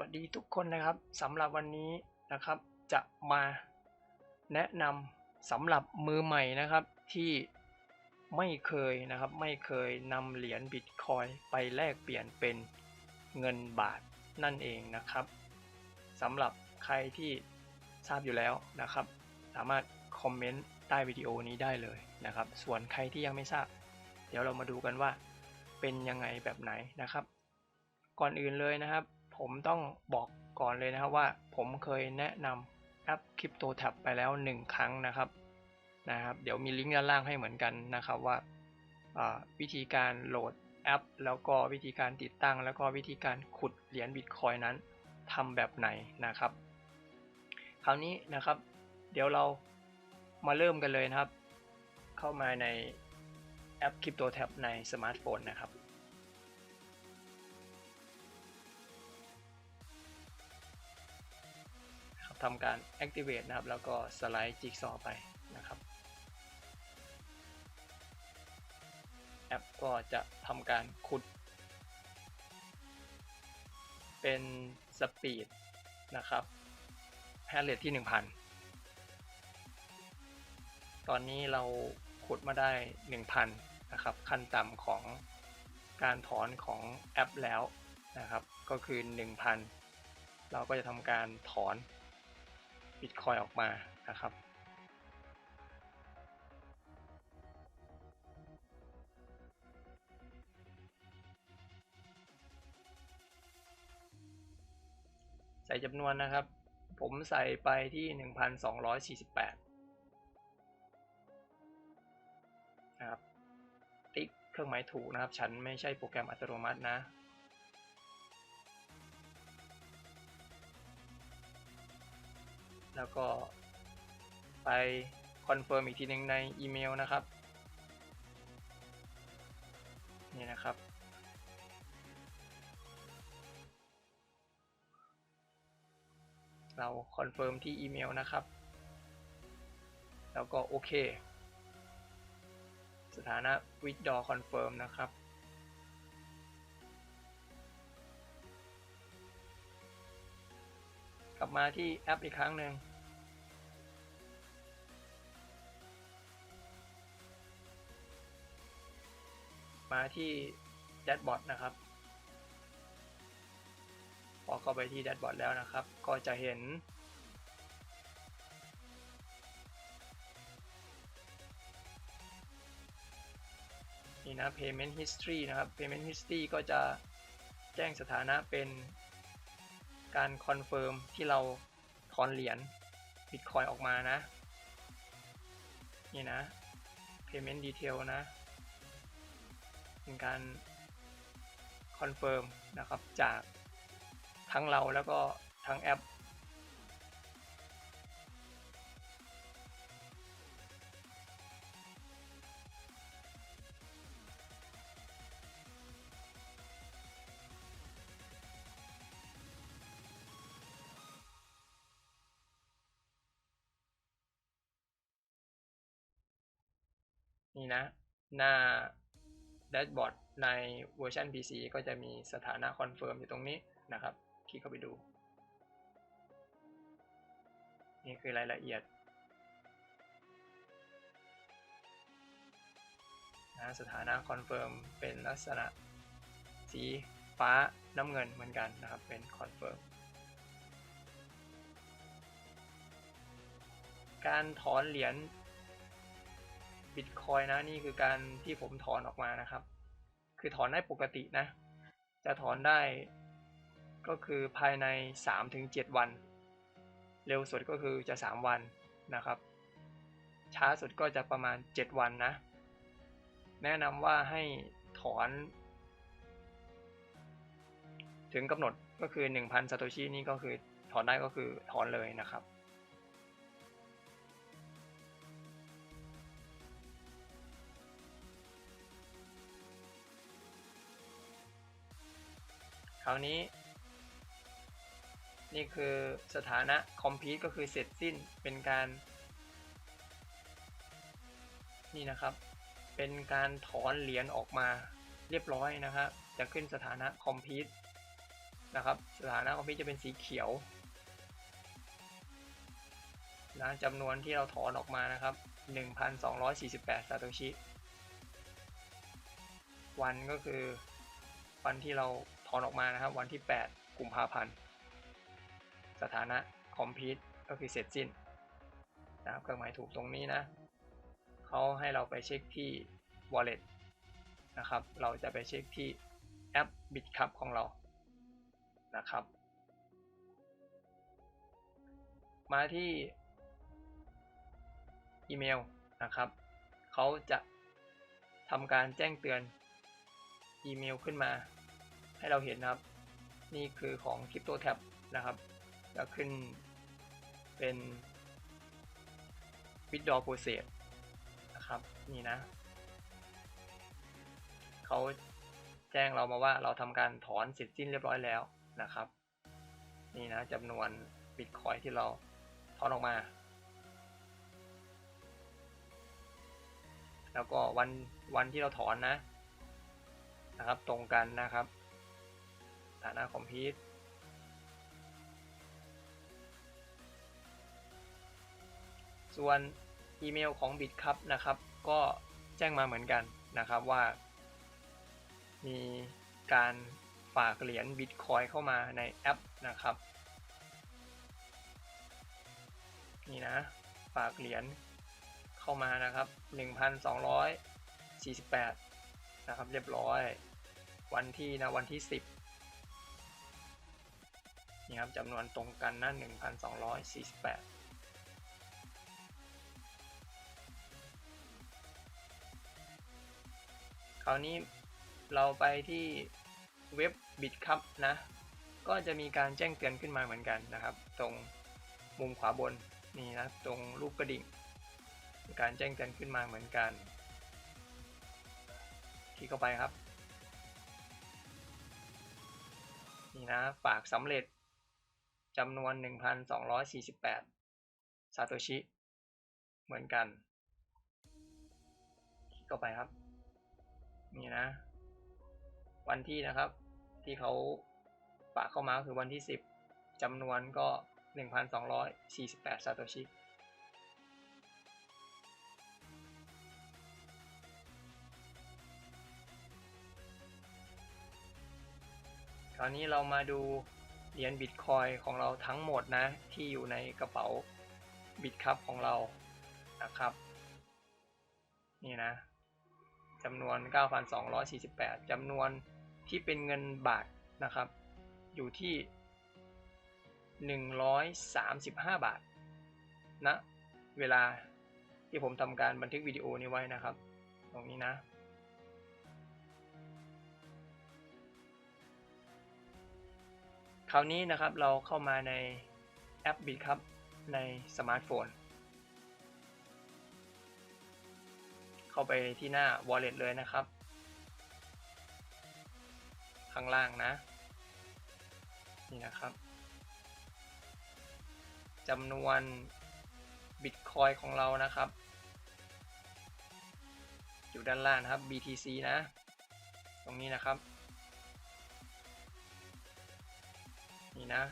วัสดีทุกคนนะครับสำหรับวันนี้นะครับจะมาแนะนำสำหรับมือใหม่นะครับที่ไม่เคยนะครับไม่เคยนำเหรียญบิตคอยไปแลกเปลี่ยนเป็นเงินบาทนั่นเองนะครับสำหรับใครที่ทราบอยู่แล้วนะครับ สามารถคอมเมนต์ใต้วิดีโอนี้ได้เลยนะครับ ส่วนใครที่ยังไม่ทราบ เดี๋ยวเรามาดูกันว่าเป็นยังไงแบบไหนนะครับ ก่อนอื่นเลยนะครับ ผมต้องบอกก่อนเลยนะครับว่าผมเคยแนะนำแอป Crypto Tab ไปแล้ว 1 ครั้งนะครับนะครับ เดี๋ยวมีลิงก์ด้านล่างให้เหมือนกันนะครับว่าวิธีการโหลดแอป แล้วก็วิธีการติดตั้ง แล้วก็วิธีการขุดเหรียญบิตคอยนั้นทำแบบไหนนะครับ คราวนี้นะครับ เดี๋ยวเรามาเริ่มกันเลยนะครับ เข้ามาในแอป Crypto Tab ในสมาร์ทโฟนนะครับ ทำการ activate นะครับ แล้วก็สไลด์จิ๊กซอว์ไปนะครับแอปก็จะทำการขุด เป็นสปีดนะครับแฮร์เรทที่ 1000 ตอนนี้เราขุดมาได้ 1000 นะครับ ขั้นต่ำของการถอนของแอปแล้วนะครับ ก็คือ 1000 เราก็จะทำการถอน บิตคอยออกมานะครับ ใส่จำนวนนะครับ ผมใส่ไปที่ 1,248 นะครับ ติ๊กเครื่องหมายถูกนะครับ ฉันไม่ใช่โปรแกรมอัตโนมัตินะ แล้วก็ไปคอนเฟิร์มอีกทีหนึ่งในอีเมลนะครับ นี่นะครับ เราคอนเฟิร์มที่อีเมลนะครับ แล้วก็โอเค สถานะ withdraw confirm นะครับ บมาที่แอปอีกครั้งหนึ่งมาที่แดชบอร์ดนะครับ พอเข้าไปที่แดชบอร์ดแล้วนะครับ ก็จะเห็น นี่นะ payment history นะครับ payment history ก็จะแจ้งสถานะเป็น การคอนเฟิร์มที่เราถอนเหรียญบิตคอยออกมานะ นี่นะ payment detail นะ เป็นการคอนเฟิร์มนะครับจากทั้งเราแล้วก็ทั้งแอป นี่นะ หน้าแดชบอร์ดในเวอร์ชัน PC ก็จะมีสถานะคอนเฟิร์มอยู่ตรงนี้นะครับ คลิกเข้าไปดู นี่คือรายละเอียดนะสถานะคอนเฟิร์มเป็นลักษณะสีฟ้าน้ำเงินเหมือนกันนะครับ เป็นคอนเฟิร์มการถอนเหรียญ บิตคอยนะนี่คือการที่ผมถอนออกมานะครับ คือถอนได้ปกตินะ จะถอนได้ก็คือภายใน 3-7 วัน เร็วสุดก็คือจะ 3 วันนะครับ ช้าสุดก็จะประมาณ 7 วันนะ แนะนำว่าให้ถอน ถึงกำหนดก็คือ 1,000ซาโตชินี่ก็คือถอนได้ก็คือถอนเลยนะครับ ราวนี้ นี่คือสถานะ complete ก็คือเสร็จสิ้นเป็นการ นี่นะครับ เป็นการถอนเหรียญออกมาเรียบร้อยนะครับ จะขึ้นสถานะ complete นะครับ สถานะของพี่จะเป็นสีเขียวนะจำนวนที่เราถอนออกมานะครับ 1,248ซาโตชิ วันก็คือวันที่เรา ถอนออกมานะครับ วันที่ 8 กุมภาพันธ์ สถานะ complete ก็คือเสร็จสิ้นนะครับเครื่องหมายถูกตรงนี้นะเขาให้เราไปเช็คที่ wallet นะครับ เราจะไปเช็คที่แอป BitCup ของเรานะครับ มาที่อีเมลนะครับเขาจะทำการแจ้งเตือนอีเมลขึ้นมา ให้เราเห็นนะครับ นี่คือของ CryptoTab นะครับจะขึ้นเป็น withdraw process นะครับนี่นะเขาแจ้งเรามาว่าเราทำการถอนเสร็จสิ้นเรียบร้อยแล้วนะครับ นี่นะจำนวนบิตคอยที่เราถอนออกมา แล้วก็วันวันที่เราถอนนะนะครับ ตรงกันนะครับานะคอมพิวต์ส่วนอีเมลของ BitCup นะครับ ก็แจ้งมาเหมือนกันนะครับว่า มีการฝากเหรียญ Bitcoin เข้ามาในแอปนะครับ นี่นะ ฝากเหรียญเข้ามานะครับ 1,248 นะครับเรียบร้อย วันที่นะวันที่ 10 นี่ครับจำนวนตรงกันนะ1,248คราวนี้เราไปที่เว็บ BitCup นะ ก็จะมีการแจ้งเตือนขึ้นมาเหมือนกันนะครับ ตรงมุมขวาบนนี่นะตรงรูปกระดิ่ง การแจ้งเตือนขึ้นมาเหมือนกัน คลิกเข้าไปครับ นี่นะฝากสำเร็จ จำนวน 1,248 ซาโตชิ เหมือนกัน คลิกเข้าไปครับ นี่นะ วันที่นะครับ ที่เขาฝากเข้ามาคือวันที่ 10จำนวนก็ 1,248 ซาโตชิคราวนี้เรามาดู เหรียญบิตคอยของเราทั้งหมดนะ ที่อยู่ในกระเป๋าบิตคัพของเรานะครับ นี่นะจำนวน 9,248จำนวนที่เป็นเงินบาทนะครับ อยู่ที่ 135 บาทนะเวลาที่ผมทำการบันทึกวิดีโอนี้ไว้นะครับ ตรงนี้นะ คราวนี้นะครับเราเข้ามาในแอป BitCup ในสมาร์ทโฟน เข้าไปที่หน้า Wallet เลยนะครับ ข้างล่างนะ นี่นะครับจำนวนบิตคอยของเรานะครับ อยู่ด้านล่างนะครับ BTC นะ ตรงนี้นะครับ นี่นะ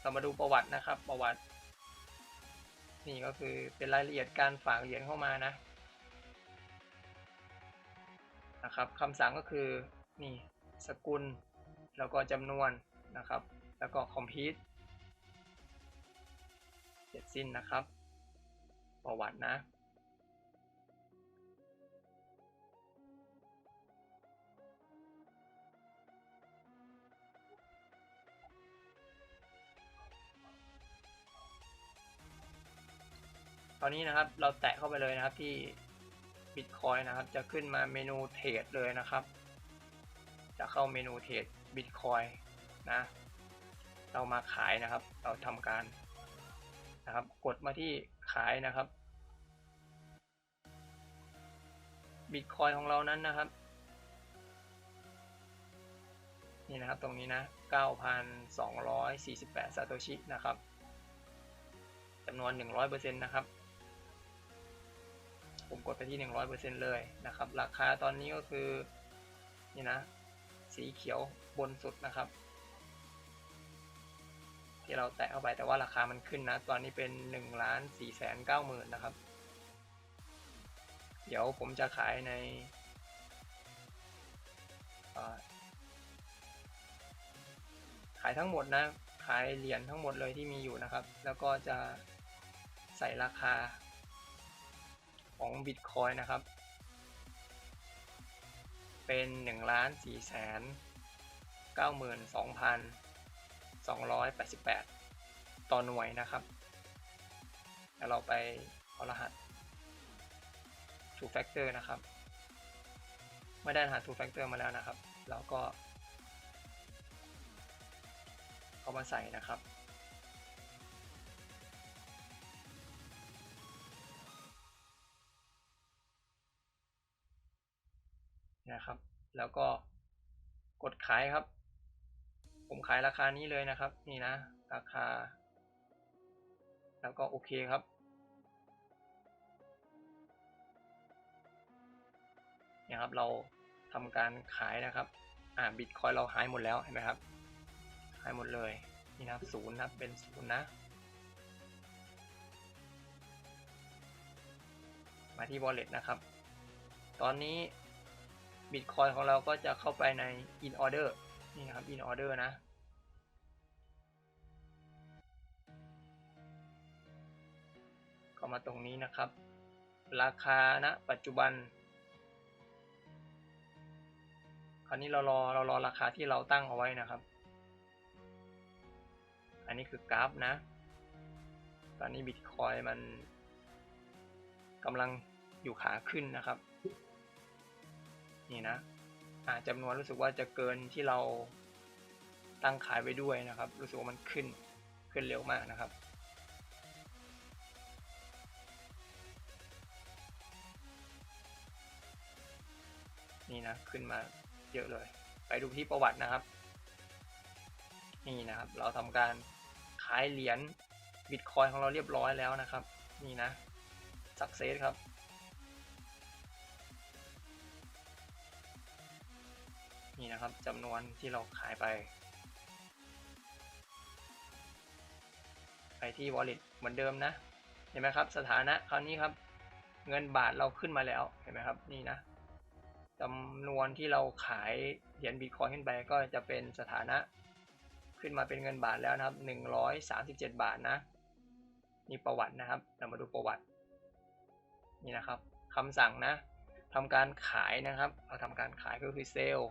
เรามาดูประวัตินะครับ ประวัติ นี่ก็คือเป็นรายละเอียดการฝากเหรียญเข้ามานะ นะครับคำสั่งก็คือ นี่ สกุล แล้วก็จำนวนนะครับ แล้วก็คอมพิวต์เสร็จสิ้นนะครับ ประวัตินะ ตอนนี้นะครับเราแตะเข้าไปเลยนะครับที่ Bitcoin นะครับ จะขึ้นมาเมนูเทรดเลยนะครับ จะเข้าเมนูเทรด Bitcoin นะ เรามาขายนะครับ เราทำการนะครับ กดมาที่ขายนะครับ Bitcoin ของเรานั้นนะครับนี่นะครับตรงนี้นะ 9,248 ซาโตชิ นะครับจำนวน 100%นะครับ ผมกดไปที่หนึ่งร้อยเปอร์เซ็นเลยนะครับ ราคาตอนนี้ก็คือนี่นะ สีเขียวบนสุดนะครับ ที่เราแตะเข้าไปแต่ว่าราคามันขึ้นนะ ตอนนี้เป็นหนึ่งล้านสี่แสนเก้าหมื่นนะครับ เดี๋ยวผมจะขายในขายทั้งหมดนะ ขายเหรียญทั้งหมดเลยที่มีอยู่นะครับ แล้วก็จะใส่ราคา ของบิตคอยนะครับ เป็น1ล้าน4แสน92,288 ต่อหน่วยนะครับ แล้วเราไปเอารหัส two factor นะครับ เมื่อได้รหัส two factor มาแล้วนะครับ เราก็เอามาใส่นะครับ นะครับ แล้วก็กดขายครับ ผมขายราคานี้เลยนะครับ นี่นะ ราคา แล้วก็โอเคครับเนี่ยครับ เราทำการขายนะครับ อ่าบิตคอยเราหายหมดแล้วเห็นไหมครับ หายหมดเลย นี่นะครับศูนย์นะเป็นศูนย์นะ มาที่ wallet นะครับ ตอนนี้ บิตคอยของเราก็จะเข้าไปใน in order นี่นะครับ in order นะเข้ามาตรงนี้นะครับ ราคาณนะปัจจุบัน คราวนี้เรารอเรารอราคาที่เราตั้งเอาไว้นะครับ อันนี้คือกราฟนะ ตอนนี้บิตคอยมันกำลังอยู่ขาขึ้นนะครับ นี่นะอ่าจำนวนรู้สึกว่าจะเกินที่เราตั้งขายไว้ด้วยนะครับ รู้สึกว่ามันขึ้นขึ้นเร็วมากนะครับ นี่นะขึ้นมาเยอะเลย ไปดูที่ประวัตินะครับ นี่นะครับ เราทำการขายเหรียญบิตคอยของเราเรียบร้อยแล้วนะครับ นี่นะสักเซสครับ นะครับจำนวนที่เราขายไป ไปที่ wallet เหมือนเดิมนะ เห็นไหมครับ สถานะคราวนี้ครับ เงินบาทเราขึ้นมาแล้วเห็นไหมครับนี่นะจำนวนที่เราขายเหรียญบิตคอยขึ้นไปก็จะเป็นสถานะขึ้นมาเป็นเงินบาทแล้วนะครับหนึ่งร้อยสามสิบเจ็ดบาทนะ นี่ประวัตินะครับ เรามาดูประวัติ นี่นะครับคำสั่งนะทำการขายนะครับ เราทำการขายก็คือเซลล์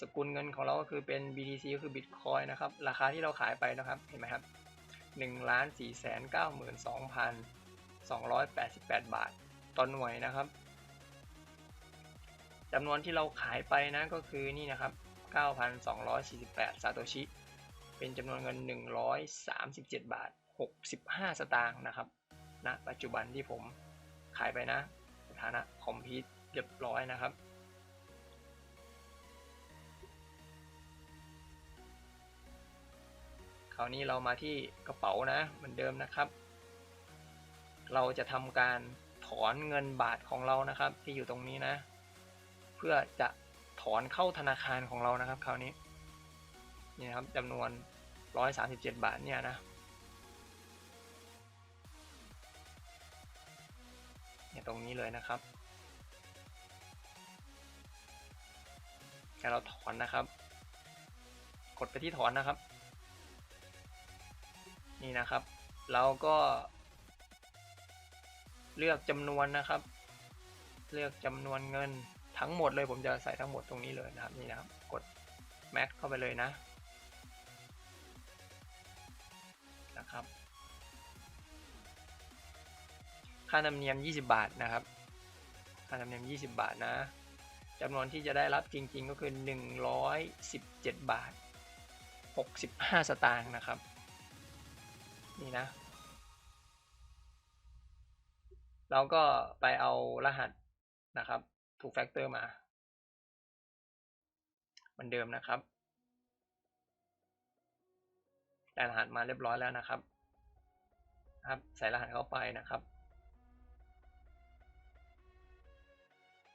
สกุลเงินของเราก็คือเป็น BTC ก็คือ Bitcoin นะครับ ราคาที่เราขายไปนะครับ เห็นไหมครับหนึ่งล้านสี่แสนเก้าหมื่นสองพันสองร้อยแปดสิบแปดบาทต่อหน่วยนะครับจำนวนที่เราขายไปนะก็คือนี่นะครับ 9,248 ซาโตชิ เป็นจำนวนเงิน 137 บาท 65 สตางค์นะครับณนะปัจจุบันที่ผมขายไปนะสถานะคอมพิวเรียบร้อยนะครับ คราวนี้เรามาที่กระเป๋านะเหมือนเดิมนะครับ เราจะทำการถอนเงินบาทของเรานะครับ ที่อยู่ตรงนี้นะ เพื่อจะถอนเข้าธนาคารของเรานะครับ คราวนี้นี่นะครับจำนวน 137 บาทเนี่ยนะเนี่ยตรงนี้เลยนะครับแล้วเราถอนนะครับ กดไปที่ถอนนะครับ นี่นะครับ เราก็เลือกจำนวนนะครับ เลือกจำนวนเงินทั้งหมดเลยผมจะใส่ทั้งหมดตรงนี้เลยนะครับนี่นะครับ กด max เข้าไปเลยนะนะครับ ค่าธรรมเนียม 20 บาทนะครับ ค่าธรรมเนียม 20 บาทนะจำนวนที่จะได้รับจริงๆก็คือ 117 บาท 65 สตางค์นะครับ นี่นะ เราก็ไปเอารหัสนะครับถูกแฟกเตอร์มาเหมือนเดิมนะครับได้รหัสมาเรียบร้อยแล้วนะครับ ครับใส่รหัสเข้าไปนะครับ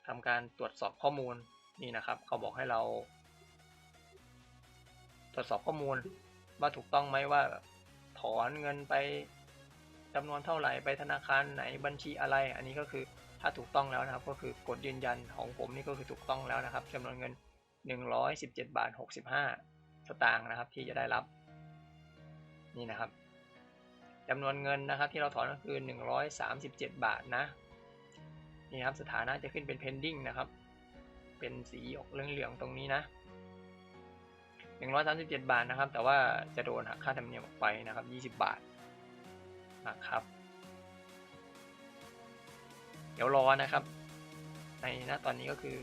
ทำการตรวจสอบข้อมูลนี่นะครับ เขาบอกให้เรา ตรวจสอบข้อมูลว่าถูกต้องไหมว่า ถอนเงินไปจำนวนเท่าไหร่ไปธนาคารไหนบัญชีอะไร อันนี้ก็คือถ้าถูกต้องแล้วนะครับ ก็คือกดยืนยันของผมนี่ก็คือถูกต้องแล้วนะครับจำนวนเงิน 117บาท65 สตางค์นะครับที่จะได้รับนี่นะครับจำนวนเงินนะครับที่เราถอนก็คือ 137 บาทนะนี่ครับสถานะจะขึ้นเป็น pending นะครับ เป็นสีออกเหลืองๆตรงนี้นะ 137 บาทนะครับ แต่ว่าจะโดนหักค่าธรรมเนียมออกไปนะครับ 20 บาทนะครับ เดี๋ยวรอนะครับ ในณตอนนี้ก็คือ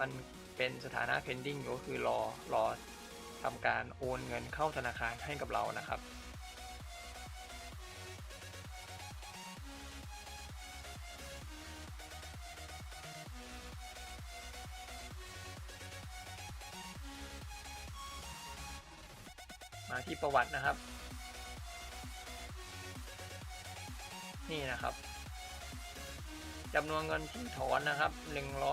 มันเป็นสถานะ pending อยู่ก็คือรอรอทำการโอนเงินเข้าธนาคารให้กับเรานะครับ ประวัตินะครับ นี่นะครับจำนวนเงินที่ถอนนะครับ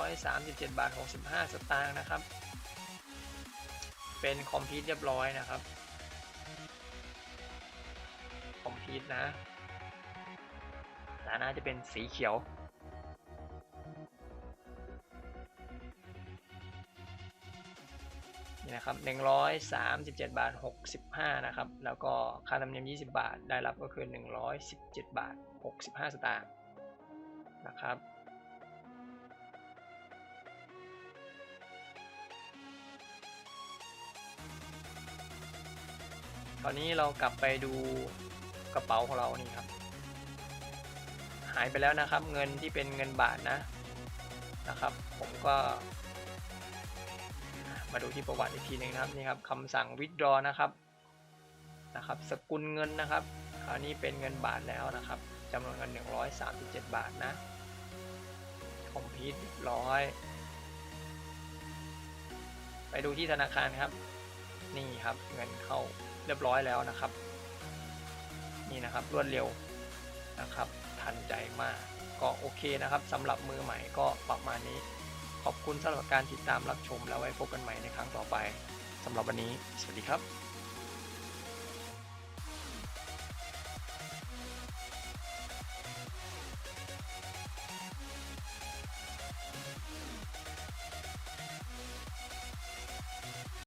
137 บาท 65 สตางค์นะครับ เป็นคอมพิวเรียบร้อยนะครับ คอมพิวนะสถานะจะเป็นสีเขียว นี่นะครับ137 บาท 65 นะครับ แล้วก็ค่าธรรมเนียม 20 บาท ได้รับก็คือ 117 บาท 65 สตางค์นะครับตอนนี้เรากลับไปดูกระเป๋าของเรานี่ครับ หายไปแล้วนะครับ เงินที่เป็นเงินบาทนะนะครับ ผมก็ มาดูที่ประวัติอีกทีหนึงนะครับนี่ครับคำสั่ง withdraw นะครับนะครับ สกุลเงินนะครับ คราวนี้เป็นเงินบาทแล้วนะครับจำนวนเงิน 137 บาทนะคอมพิวเรียบร้อย ไปดูที่ธนาคารครับ นี่ครับเงินเข้าเรียบร้อยแล้วนะครับ นี่นะครับรวดเร็วนะครับ ทันใจมากก็โอเคนะครับสำหรับมือใหม่ก็ประมาณนี้ ขอบคุณสำหรับการติดตามรับชมแล้วไว้พบกันใหม่ในครั้งต่อไปสำหรับวันนี้ สวัสดีครับ